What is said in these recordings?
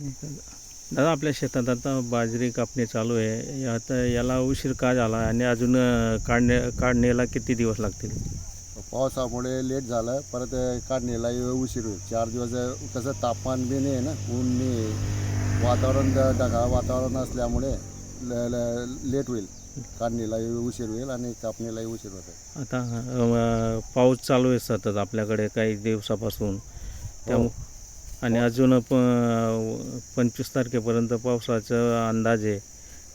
दादा आपल्या शेतात आता बाजरी कापणी चालू आहे. आता याला उशीर का झाला आणि अजून काढणे काढण्याला किती दिवस लागतील? पावसामुळे लेट झालं परत काढणीला उशीर होईल. चार दिवस कसं तापमान बी नाही आहे ना ऊन नाही. वातावरण ढगाळ वातावरण असल्यामुळे ल- ल- लेट होईल. काढणीला उशीर होईल आणि कापणीलाही उशीर होतं आता पाऊस चालू आहे सतत आपल्याकडे काही दिवसापासून. त्यामु आणि अजून प पंचवीस तारखेपर्यंत पावसाचा अंदाज आहे.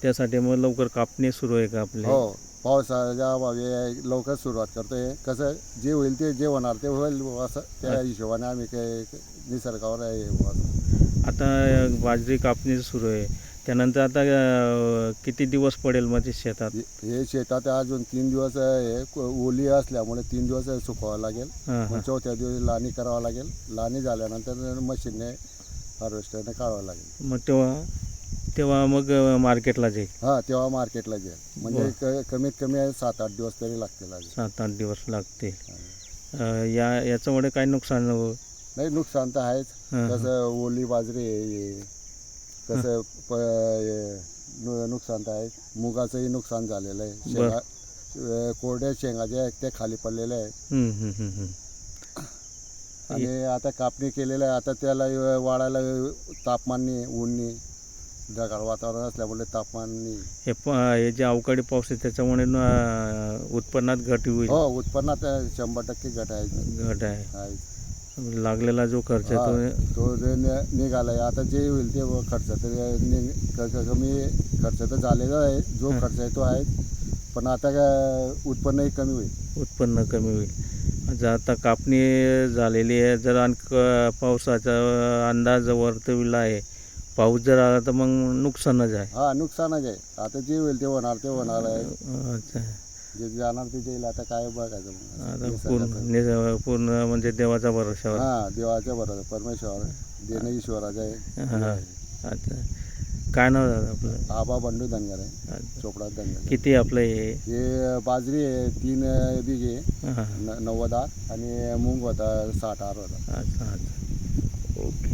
त्यासाठी मग लवकर कापणी सुरू आहे का आपली? हो पावसाच्या अभावी लवकर सुरुवात करतोय. कसं जे होईल ते जे होणार ते होईल असं. त्या हिशोबाने आम्ही काही निसर्गावर आहे. आता बाजरी कापणी सुरू आहे. त्यानंतर आता किती दिवस पडेल म्हणजे शेतात? हे- शेतात अजून तीन दिवस हे क- ओली असल्यामुळे तीन दिवस सुकवावं लागेल. हां मग हां चौथ्या दिवशी लाणी करावं लागेल. लाणी झाल्यानंतर मशीनने हार्वेस्टरने काढावं लागेल. मग तेव्हा तेव्हा मग मार्केटला जाईल. हां तेव्हा मार्केटला जाईल. म्हणजे क- कमीत कमी सात आठ दिवस तरी लागतील अजून. सात आठ दिवस लागतील. अं, या याच्यामुळे काय नुकसान हो? नाही नुकसान तर आहेच. हां, हां. कसं ओली बाजरी आहे हे. कसं प हे नुकसान आहे. मुगाचंही नुकसान झालेलं आहे. शेंगा अं, कोरड्या शेंगा ज्या आहेत त्या खाली पडलेल्या आहेत. हम्म, हम्म, हम्म, हम्म. आणि आता कापणी केलेलं आहे. आता त्याला अ, वाळायला तापमान नाही ऊन नाही. ढगाळ वातावरण असल्यामुळे तापमान नाही. हे प हे जे अवकाळी पाऊस आहे त्याच्यामुळे न, अं, उत्पन्नात घट होईल. हो उत्पन्नात अ, शंभर टक्के घट आहे. घट आहे. आहे. लागलेला जो खर्च आहे तो तो जे नि- निघालाय आता जे होईल ते व खर्च. तर नि- क- क- कमी खर्च तर झालेला आहे जो हा. खर्च आहे तो आहे. पण आता काय उत्पन्नही कमी होईल. उत्पन्न कमी होईल. जर आता कापणी झालेली आहे. जर आणखी पावसाचा अंदाज वर्तविला आहे पाऊस जर आला तर मग नुकसानच आहे. हा नुकसानच आहे. आता जे होईल ते होणार ते होणार आहे. अच्छा. जे जाणार ते जाईल आता काय बघायचं. आता. पूर्ण नि- पूर्ण म्हणजे देवाचा भरोशावर हा देवाच्या बरोबर परमेश्वर देणं ईश्वराचं आहे. हा. अच्छा. काय नाव दादा आपलं? आबा बंडू धनगर आहे. अच्छा. चोपडा धनगर किती आपलं हे? हे बाजरी आहे तीन बिघे हां न- नव्वद आर आणि मूग होता साठ आर होता. अच्छा अच्छा. ओके.